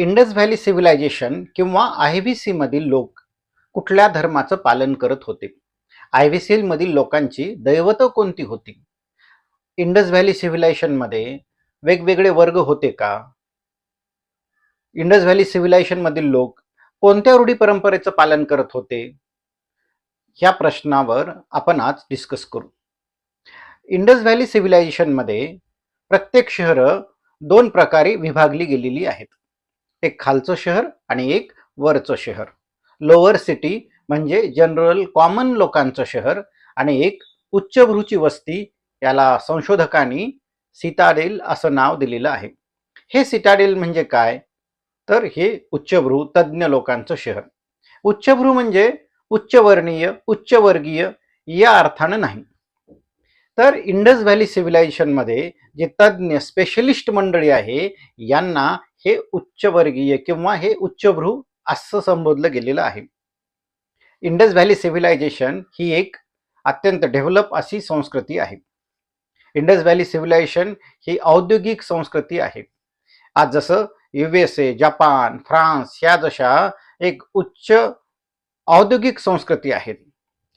Indus valley civilisation किंवा I V सी मधील लोक कुठल्या धर्माचं पालन करत होते? आय व्ही सी मधील लोकांची दैवत कोणती होती? इंडस व्हॅली सिव्हिलायझेशनमध्ये वेगवेगळे वर्ग होते का? इंडस व्हॅली सिव्हिलायझेशनमधील लोक कोणत्या रूढी परंपरेचं पालन करत होते? ह्या प्रश्नावर आपण आज डिस्कस करू. इंडस व्हॅली सिव्हिलायझेशनमध्ये प्रत्येक शहरं दोन प्रकारे विभागली गेलेली आहेत. एक खालचं शहर आणि एक वरचं शहर. लोअर सिटी म्हणजे जनरल कॉमन लोकांचं शहर आणि एक उच्चभ्रूची वस्ती याला संशोधकांनी सिताडेल असं नाव दिलेलं आहे. हे सिटाडेल म्हणजे काय? तर हे उच्चभ्रू तज्ज्ञ लोकांचं शहर. उच्चभ्रू म्हणजे उच्चवर्णीय उच्चवर्गीय या अर्थानं नाही. तर इंडस व्हॅली सिव्हिलायझेशनमध्ये जे तज्ज्ञ स्पेशलिस्ट मंडळी आहे यांना हे उच्चवर्गीय किंवा हे उच्चभ्रू असं संबोधलं गेलेलं आहे. इंडस व्हॅली सिव्हिलायझेशन ही एक अत्यंत डेव्हलप अशी संस्कृती आहे. इंडस व्हॅली सिव्हिलायझेशन ही औद्योगिक संस्कृती आहे. आज जसं U S A Japan France ह्या जशा एक उच्च औद्योगिक संस्कृती आहेत.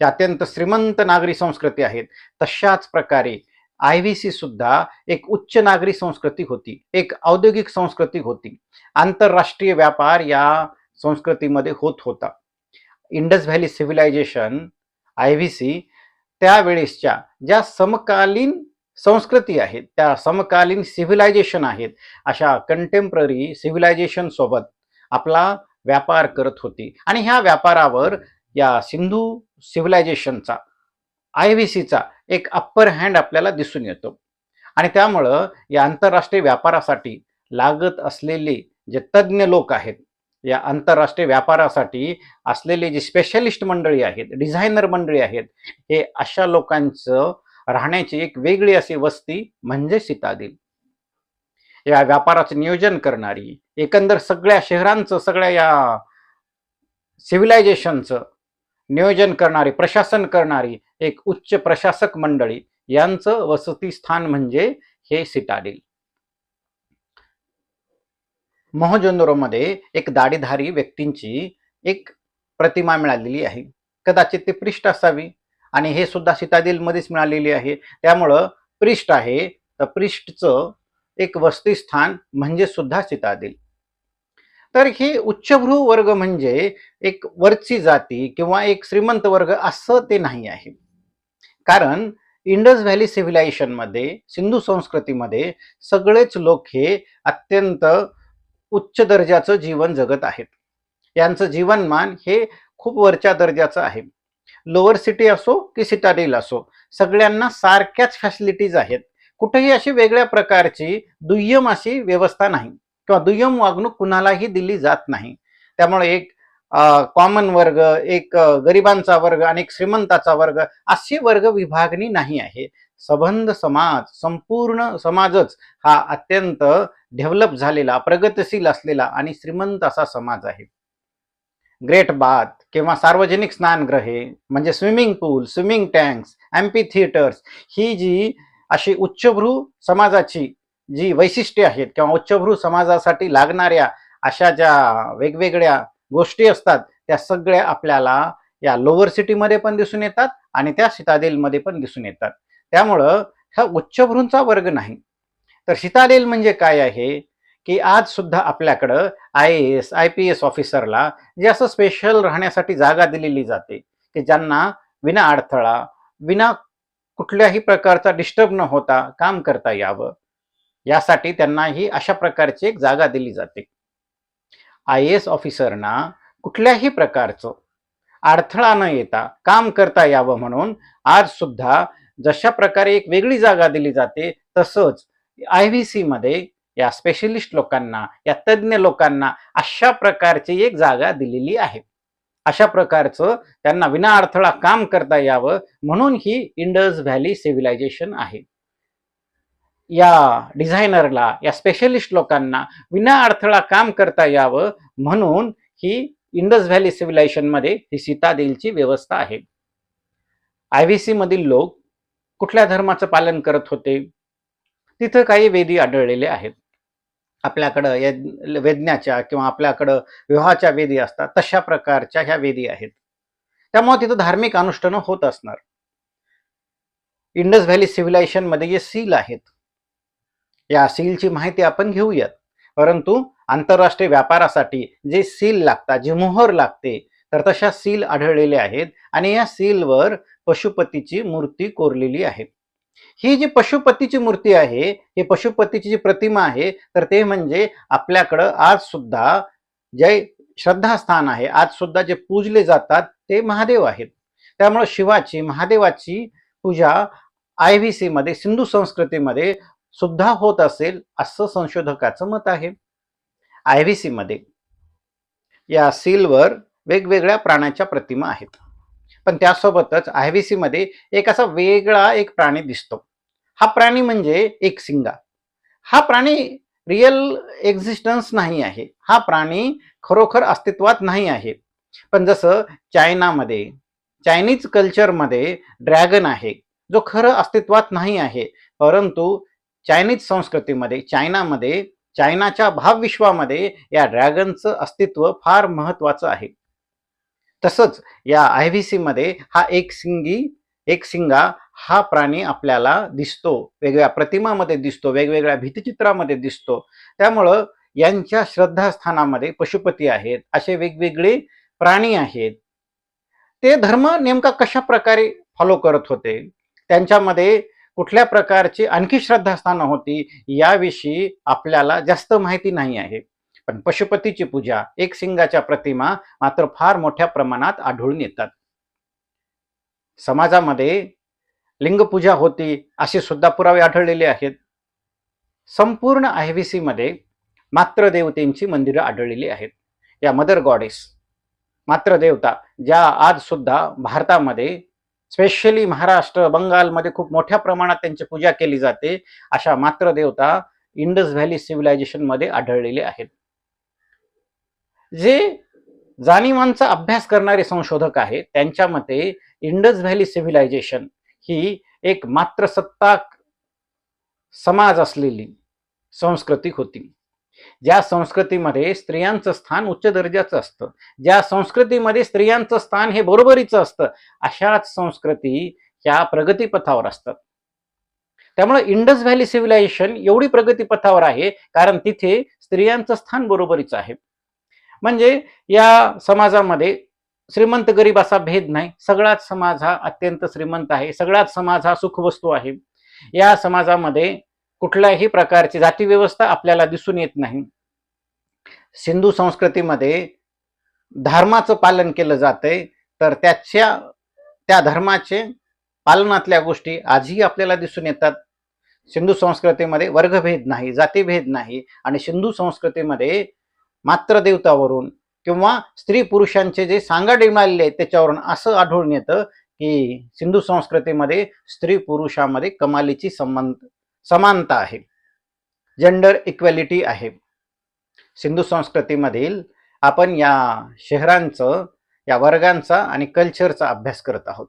या अत्यंत श्रीमंत नागरी संस्कृती आहेत. तशाच प्रकारे आय व्ही सी सुद्धा एक उच्च नागरी संस्कृती होती एक औद्योगिक संस्कृती होती. आंतरराष्ट्रीय व्यापार या संस्कृतीमध्ये होत होता. Indus valley civilisation I V C त्यावेळेसच्या ज्या समकालीन संस्कृती आहेत त्या समकालीन सिव्हिलायझेशन आहेत अशा कंटेम्पररी सिव्हिलायझेशन सोबत आपला व्यापार करत होती. आणि ह्या व्यापारावर या सिंधू सिव्हिलायझेशनचा आय व्ही सीचा एक अप्पर हँड आपल्याला दिसून येतो. आणि त्यामुळं या आंतरराष्ट्रीय व्यापारासाठी लागत असलेले जे तज्ज्ञ लोक आहेत या आंतरराष्ट्रीय व्यापारासाठी असलेले जे स्पेशलिस्ट मंडळी आहेत डिझायनर मंडळी आहेत हे अशा लोकांचं राहण्याची एक वेगळी अशी वस्ती म्हणजे सीतादिल या व्यापाराचं नियोजन करणारी एकंदर सगळ्या शहरांचं सगळ्या या सिव्हिलायझेशनचं नियोजन करणारी प्रशासन करणारी एक उच्च प्रशासक मंडळी यांचं वसतिस्थान म्हणजे हे सिटाडेल. मोहजोंदरोमध्ये एक दाढीधारी व्यक्तींची एक प्रतिमा मिळालेली आहे. कदाचित ती पृष्ठ असावी आणि हे सुद्धा सीतादिलमध्येच मिळालेली आहे. त्यामुळं पृष्ठ आहे. तर पृष्ठचं एक वसतिस्थान म्हणजे सुद्धा सीतादिल तर हे उच्चभ्रू वर्ग म्हणजे एक वरची जाती किंवा एक श्रीमंत वर्ग असं ते नाही आहे. कारण इंडस व्हॅली सिव्हिलायझेशनमध्ये सिंधू संस्कृतीमध्ये सगळेच लोक हे अत्यंत उच्च दर्जाचं जीवन जगत आहेत. यांचं जीवनमान हे खूप वरच्या दर्जाचं आहे. लोअर सिटी असो की सिटाडेल असो सगळ्यांना सारख्याच फॅसिलिटीज आहेत. कुठेही अशी वेगळ्या प्रकारची दुय्यम अशी व्यवस्था नाही. किंवा दुय्यम वागणूक कुणालाही दिली जात नाही. त्यामुळे एक कॉमन वर्ग एक गरिबांचा वर्ग आणि एक श्रीमंताचा वर्ग अशी वर्ग विभागणी नाही आहे. सबंध समाज संपूर्ण समाजच हा अत्यंत डेव्हलप झालेला प्रगतशील असलेला आणि श्रीमंत असा समाज आहे. ग्रेट बाथ किंवा सार्वजनिक स्नानगृहे म्हणजे swimming pool swimming tanks amphitheatres ही जी अशी उच्चभ्रू समाजाची जी वैशिष्ट्ये आहेत किंवा उच्चभ्रू समाजासाठी लागणाऱ्या अशा ज्या वेगवेगळ्या गोष्टी असतात त्या सगळ्या आपल्याला या लोअर सिटीमध्ये पण दिसून येतात आणि त्या सितादेलमध्ये पण दिसून येतात. त्यामुळं हा उच्चभ्रूंचा वर्ग नाही. तर सितादेल म्हणजे काय आहे? की आज सुद्धा आपल्याकडं I A S I P S ऑफिसरला जे असं स्पेशल राहण्यासाठी जागा दिलेली जाते की ज्यांना विना अडथळा विना कुठल्याही प्रकारचा डिस्टर्ब न होता काम करता यावं. यासाठी त्यांना ही अशा प्रकारची एक जागा दिली जाते. आय एस ऑफिसरना कुठल्याही प्रकारचं अडथळा न येता काम करता यावं म्हणून आज सुद्धा जशा प्रकारे एक वेगळी जागा दिली जाते तसंच आय व्ही सी मध्ये या स्पेशलिस्ट लोकांना या तज्ज्ञ लोकांना अशा प्रकारची एक जागा दिलेली आहे. अशा प्रकारचं त्यांना विना अडथळा काम करता यावं म्हणून ही इंडस व्हॅली सिव्हिलायझेशन आहे. या डिझायनरला या स्पेशलिस्ट लोकांना विना अडथळा काम करता यावं म्हणून ही इंडस व्हॅली सिव्हिलायझेशनमध्ये ही सीतादेलची व्यवस्था आहे. आय व्ही सीमधील लोक कुठल्या धर्माचं पालन करत होते? तिथं काही वेदी आढळलेले आहेत. आपल्याकडं या वेदण्याच्या किंवा आपल्याकडं विवाहाच्या वेदी असतात तशा प्रकारच्या ह्या वेदी आहेत. त्यामुळे तिथं धार्मिक अनुष्ठानं होत असणार. इंडस व्हॅली सिव्हिलायझेशनमध्ये जे सील आहेत. या सीलची माहिती आपण घेऊयात. परंतु आंतरराष्ट्रीय व्यापारासाठी जे सील लागतात जे मोहर लागते तर तशा सील आढळलेल्या आहेत आणि या सीलवर पशुपतीची मूर्ती कोरलेली आहे. ही जी पशुपतीची मूर्ती आहे ही पशुपतीची जी प्रतिमा आहे तर ते म्हणजे आपल्याकडं आज सुद्धा जे श्रद्धास्थान आहे आज सुद्धा जे पूजले जातात ते महादेव आहेत. त्यामुळे शिवाची महादेवाची पूजा आय व्ही सी मध्ये सिंधू संस्कृतीमध्ये सुद्धा होत असेल असं संशोधकाचं मत आहे. आय व्ही सी मध्ये या सीलवर वेगवेगळ्या प्राण्याच्या प्रतिमा आहेत. पण त्यासोबतच आय व्ही सी मध्ये एक असा वेगळा एक प्राणी दिसतो. हा प्राणी म्हणजे एक सिंगा. हा प्राणी रिअल एक्झिस्टन्स नाही आहे. हा प्राणी खरोखर अस्तित्वात नाही आहे. पण जसं चायनामध्ये चायनीज कल्चरमध्ये ड्रॅगन आहे जो खरं अस्तित्वात नाही आहे. परंतु चायनीज संस्कृतीमध्ये चायनामध्ये चायनाच्या भावविश्वामध्ये या ड्रॅगनचं अस्तित्व फार महत्वाचं आहे. तसंच या आय व्ही सीमध्ये हा एक सिंगी एक सिंगा हा प्राणी आपल्याला दिसतो वेगवेगळ्या प्रतिमामध्ये दिसतो वेगवेगळ्या भीतिचित्रामध्ये दिसतो. त्यामुळं यांच्या श्रद्धास्थानामध्ये पशुपती आहेत असे वेगवेगळे प्राणी आहेत. ते धर्म नेमका कशा प्रकारे फॉलो करत होते? त्यांच्यामध्ये कुठल्या प्रकारची आणखी श्रद्धास्थानं होती याविषयी आपल्याला जास्त माहिती नाही आहे. पण पशुपतीची पूजा एक सिंगाच्या प्रतिमा मात्र फार मोठ्या प्रमाणात आढळून येतात. समाजामध्ये लिंगपूजा होती असे सुद्धा पुरावे आढळलेले आहेत. संपूर्ण आयव्हीसी मध्ये मात्र देवतेंची मंदिरं आढळलेली आहेत. या मदर गॉडेस मात्र देवता ज्या आज सुद्धा भारतामध्ये स्पेशली महाराष्ट्र बंगालमध्ये खूप मोठ्या प्रमाणात त्यांची पूजा केली जाते अशा मात्र देवता इंडस व्हॅली सिव्हिलायझेशनमध्ये आढळलेले आहेत. जे जाणीवांचा अभ्यास करणारे संशोधक आहेत त्यांच्या मते इंडस व्हॅली सिव्हिलायझेशन ही एक मात्र सत्ताक समाज असलेली संस्कृती होती. ज्या संस्कृतीमध्ये स्त्रियांचं स्थान उच्च दर्जाचं असतं ज्या संस्कृतीमध्ये स्त्रियांचं स्थान हे बरोबरीचं असतं अशाच संस्कृती ह्या प्रगतीपथावर असतात. त्यामुळे इंडस व्हॅली सिव्हिलायझेशन एवढी प्रगतीपथावर आहे कारण तिथे स्त्रियांचं स्थान बरोबरीचं आहे. म्हणजे या समाजामध्ये श्रीमंत गरीब असा भेद नाही सगळाच समाज हा अत्यंत श्रीमंत आहे सगळाच समाज हा सुखवस्तू आहे. या समाजामध्ये कुठल्याही प्रकारची जाती व्यवस्था आपल्याला दिसून येत नाही. सिंधू संस्कृतीमध्ये धर्माचं पालन केलं जातंय तर त्याच्या त्या धर्माचे पालनातल्या गोष्टी आजही आपल्याला दिसून येतात. सिंधू संस्कृतीमध्ये वर्गभेद नाही जातीभेद नाही आणि सिंधू संस्कृतीमध्ये मात्र देवतावरून किंवा स्त्री पुरुषांचे जे सांगाडे मिळालेले आहेत त्याच्यावरून असं आढळून येतं की सिंधू संस्कृतीमध्ये स्त्री पुरुषामध्ये कमालीची संबंध समानता आहे. जेंडर इक्वॅलिटी आहे. सिंधू संस्कृतीमधील आपण या शहरांचं या वर्गांचा आणि कल्चरचा अभ्यास करत आहोत.